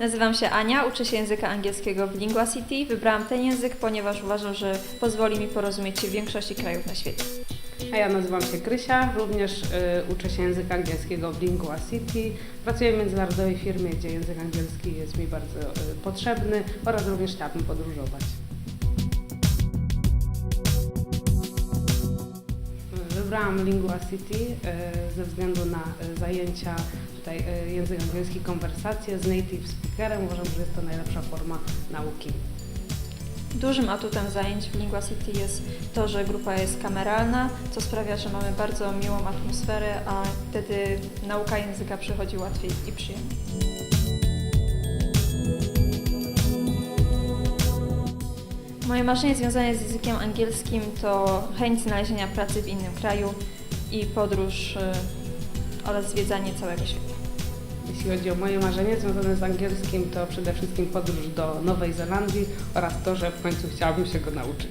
Nazywam się Ania, uczę się języka angielskiego w Lingua City. Wybrałam ten język, ponieważ uważam, że pozwoli mi porozumieć się w większości krajów na świecie. A ja nazywam się Krysia, również y, uczę się języka angielskiego w Lingua City. Pracuję w międzynarodowej firmie, gdzie język angielski jest mi bardzo y, potrzebny oraz również chciałabym podróżować. Wybrałam Lingua City y, ze względu na y, zajęcia tutaj y, język angielski, konwersacje z native speakerem. Uważam, że jest to najlepsza forma nauki. Dużym atutem zajęć w Lingua City jest to, że grupa jest kameralna, co sprawia, że mamy bardzo miłą atmosferę, a wtedy nauka języka przychodzi łatwiej i przyjemniej. Moje marzenie związane z językiem angielskim to chęć znalezienia pracy w innym kraju i podróż y, oraz zwiedzanie całego świata. Jeśli chodzi o moje marzenie związane z angielskim, to przede wszystkim podróż do Nowej Zelandii oraz to, że w końcu chciałabym się go nauczyć.